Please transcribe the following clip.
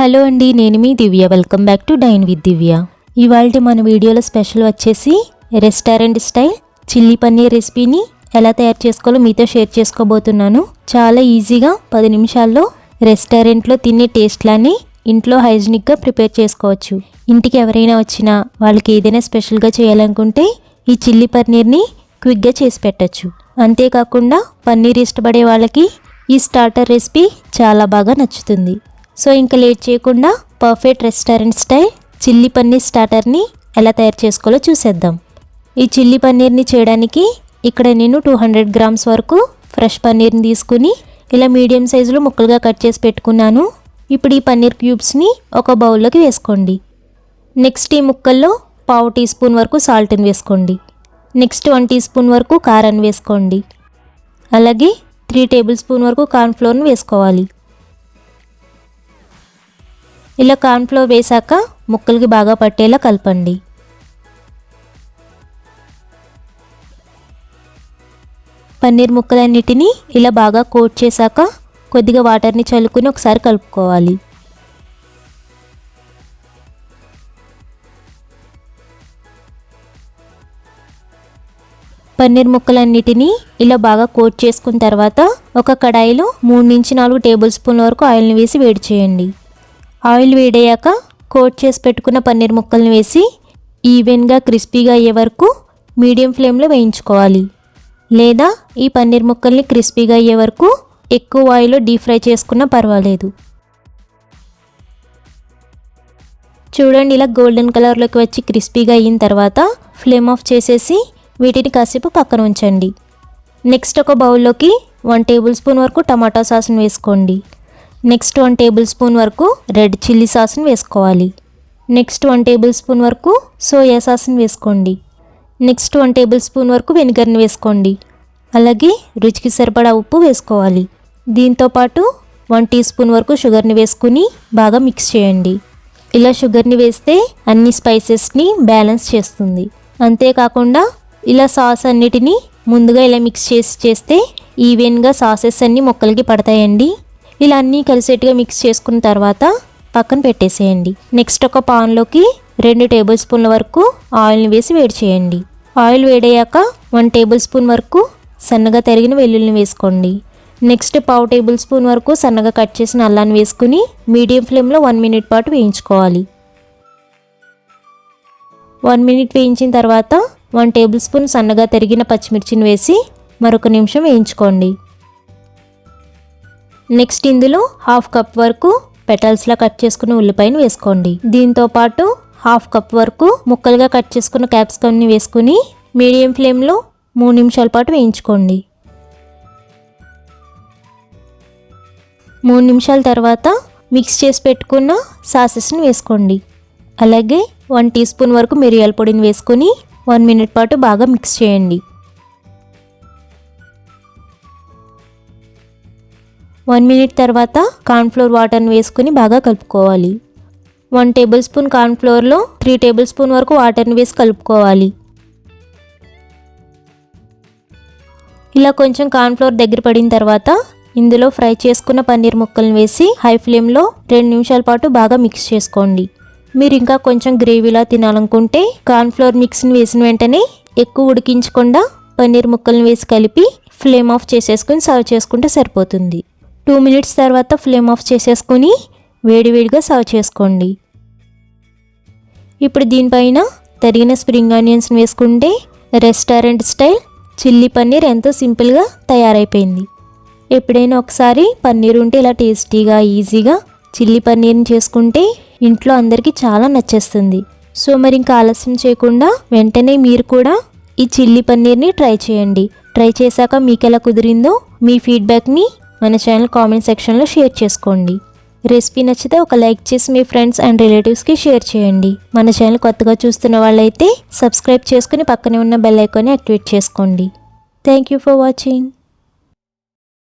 Hello అండి నేను మీ Divya. Welcome back to dine with Divya ఇవాళ మన వీడియోలో స్పెషల్ వచ్చేసి రెస్టారెంట్ స్టైల్ చిల్లీ పన్నీర్ రెసిపీని ఎలా తయారు చేసుకోవాలో మీతో షేర్ చేసుకోబోతున్నాను. చాలా ఈజీగా పది నిమిషాల్లో రెస్టారెంట్లో తినే టేస్ట్లాని ఇంట్లో హైజీనిక్గా ప్రిపేర్ చేసుకోవచ్చు. ఇంటికి ఎవరైనా వచ్చినా వాళ్ళకి ఏదైనా స్పెషల్గా చేయాలనుకుంటే ఈ చిల్లీ పన్నీర్ని క్విక్గా చేసి పెట్టచ్చు. అంతేకాకుండా పన్నీర్ ఇష్టపడే వాళ్ళకి ఈ స్టార్టర్ రెసిపీ చాలా బాగా నచ్చుతుంది. సో ఇంకా లేట్ చేయకుండా perfect restaurant style chilli paneer స్టార్టర్ని ఎలా తయారు చేసుకోవాలో చూసేద్దాం. ఈ చిల్లీ పన్నీర్ని చేయడానికి ఇక్కడ నేను టూ హండ్రెడ్ గ్రామ్స్ వరకు ఫ్రెష్ పన్నీర్ని తీసుకుని ఇలా మీడియం సైజులో ముక్కలుగా కట్ చేసి పెట్టుకున్నాను. ఇప్పుడు ఈ పన్నీర్ క్యూబ్స్ని ఒక బౌల్లోకి వేసుకోండి. నెక్స్ట్ ఈ ముక్కల్లో పావు టీ స్పూన్ వరకు సాల్ట్ని వేసుకోండి. నెక్స్ట్ వన్ టీ స్పూన్ వరకు కారాన్ని వేసుకోండి. అలాగే త్రీ టేబుల్ స్పూన్ వరకు కార్న్ఫ్లోర్ని వేసుకోవాలి. ఇలా కార్న్ఫ్లోర్ వేశాక ముక్కలకి బాగా పట్టేలా కలపండి. పన్నీర్ ముక్కలన్నిటినీ ఇలా బాగా కోట్ చేశాక కొద్దిగా వాటర్ని చల్లుకుని ఒకసారి కలుపుకోవాలి. పన్నీర్ ముక్కలన్నిటినీ ఇలా బాగా కోట్ చేసుకున్న తర్వాత ఒక కడాయిలో మూడు నుంచి నాలుగు టేబుల్ స్పూన్ల వరకు ఆయిల్ని వేసి వేడి చేయండి. ఆయిల్ వేడయ్యాక కోట్ చేసి పెట్టుకున్న పన్నీర్ ముక్కల్ని వేసి ఈవెన్గా క్రిస్పీగా అయ్యే వరకు మీడియం ఫ్లేమ్లో వేయించుకోవాలి. లేదా ఈ పన్నీర్ ముక్కల్ని క్రిస్పీగా అయ్యే వరకు ఎక్కువ ఆయిల్లో డీప్ ఫ్రై చేసుకున్నా పర్వాలేదు. చూడండి ఇలా గోల్డెన్ కలర్లోకి వచ్చి క్రిస్పీగా అయిన తర్వాత ఫ్లేమ్ ఆఫ్ చేసేసి వీటిని కాసేపు పక్కన ఉంచండి. నెక్స్ట్ ఒక బౌల్లోకి వన్ టేబుల్ స్పూన్ వరకు టమాటా సాస్ని వేసుకోండి. నెక్స్ట్ వన్ టేబుల్ స్పూన్ వరకు రెడ్ చిల్లీ సాస్ని వేసుకోవాలి. నెక్స్ట్ వన్ టేబుల్ స్పూన్ వరకు సోయా సాస్ని వేసుకోండి. నెక్స్ట్ వన్ టేబుల్ స్పూన్ వరకు వెనిగర్ని వేసుకోండి. అలాగే రుచికి సరిపడా ఉప్పు వేసుకోవాలి. దీంతోపాటు వన్ టీ స్పూన్ వరకు షుగర్ని వేసుకుని బాగా మిక్స్ చేయండి. ఇలా షుగర్ని వేస్తే అన్ని స్పైసెస్ని బ్యాలెన్స్ చేస్తుంది. అంతేకాకుండా ఇలా సాస్ అన్నిటినీ ముందుగా ఇలా మిక్స్ చేసి చేస్తే ఈవెన్గా సాసెస్ అన్నీ మొక్కలకి పడతాయండి. ఇలా అన్నీ కలిసేట్టుగా మిక్స్ చేసుకున్న తర్వాత పక్కన పెట్టేసేయండి. నెక్స్ట్ ఒక పాన్లోకి రెండు టేబుల్ స్పూన్ల వరకు ఆయిల్ని వేసి వేడి చేయండి. ఆయిల్ వేడయ్యాక వన్ టేబుల్ స్పూన్ వరకు సన్నగా తరిగిన వెల్లుల్లిని వేసుకోండి. నెక్స్ట్ పావు టేబుల్ స్పూన్ వరకు సన్నగా కట్ చేసిన అల్లాన్ని వేసుకుని మీడియం ఫ్లేమ్లో వన్ మినిట్ పాటు వేయించుకోవాలి. వన్ మినిట్ వేయించిన తర్వాత వన్ టేబుల్ స్పూన్ సన్నగా తరిగిన పచ్చిమిర్చిని వేసి మరొక నిమిషం వేయించుకోండి. నెక్స్ట్ ఇందులో హాఫ్ కప్ వరకు పెటల్స్లా కట్ చేసుకున్న ఉల్లిపాయను వేసుకోండి. దీంతో పాటు హాఫ్ కప్ వరకు ముక్కలుగా కట్ చేసుకున్న క్యాప్సికమ్ని వేసుకుని మీడియం ఫ్లేమ్లో మూడు నిమిషాల పాటు వేయించుకోండి. మూడు నిమిషాల తర్వాత మిక్స్ చేసి పెట్టుకున్న సాసెస్ని వేసుకోండి. అలాగే వన్ టీ స్పూన్ వరకు మిరియాల పొడిని వేసుకొని వన్ మినిట్ పాటు బాగా మిక్స్ చేయండి. వన్ మినిట్ తర్వాత కార్న్ఫ్లోర్ వాటర్ని వేసుకుని బాగా కలుపుకోవాలి. వన్ టేబుల్ స్పూన్ కార్న్ఫ్లోర్లో త్రీ టేబుల్ స్పూన్ వరకు వాటర్ని వేసి కలుపుకోవాలి. ఇలా కొంచెం కార్న్ఫ్లోర్ దగ్గర పడిన తర్వాత ఇందులో ఫ్రై చేసుకున్న పన్నీర్ ముక్కలను వేసి హై ఫ్లేమ్లో రెండు నిమిషాల పాటు బాగా మిక్స్ చేసుకోండి. మీరు ఇంకా కొంచెం గ్రేవీలా తినాలనుకుంటే కార్న్ఫ్లోర్ మిక్స్ని వేసిన వెంటనే ఎక్కువ ఉడికించకుండా పన్నీర్ ముక్కలను వేసి కలిపి ఫ్లేమ్ ఆఫ్ చేసేసుకుని సర్వ్ చేసుకుంటే సరిపోతుంది. టూ మినిట్స్ తర్వాత ఫ్లేమ్ ఆఫ్ చేసేసుకొని వేడివేడిగా సర్వ్ చేసుకోండి. ఇప్పుడు దీనిపైన తరిగిన స్ప్రింగ్ ఆనియన్స్ని వేసుకుంటే రెస్టారెంట్ స్టైల్ చిల్లీ పన్నీర్ ఎంతో సింపుల్గా తయారైపోయింది. ఎప్పుడైనా ఒకసారి పన్నీర్ ఉంటే ఇలా టేస్టీగా ఈజీగా చిల్లీ పన్నీర్ని చేసుకుంటే ఇంట్లో అందరికీ చాలా నచ్చేస్తుంది. సో మరి ఇంకా ఆలస్యం చేయకుండా వెంటనే మీరు కూడా ఈ చిల్లీ పన్నీర్ని ట్రై చేయండి. ట్రై చేశాక మీకు ఎలా కుదిరిందో మీ ఫీడ్బ్యాక్ని మన ఛానల్ కామెంట్ సెక్షన్లో షేర్ చేసుకోండి. రెసిపీ నచ్చితే ఒక లైక్ చేసి మీ ఫ్రెండ్స్ అండ్ రిలేటివ్స్కి షేర్ చేయండి. మన ఛానల్ కొత్తగా చూస్తున్న వాళ్ళైతే సబ్స్క్రైబ్ చేసుకుని పక్కనే ఉన్న బెల్ ఐకాన్ని యాక్టివేట్ చేసుకోండి. Thank you for watching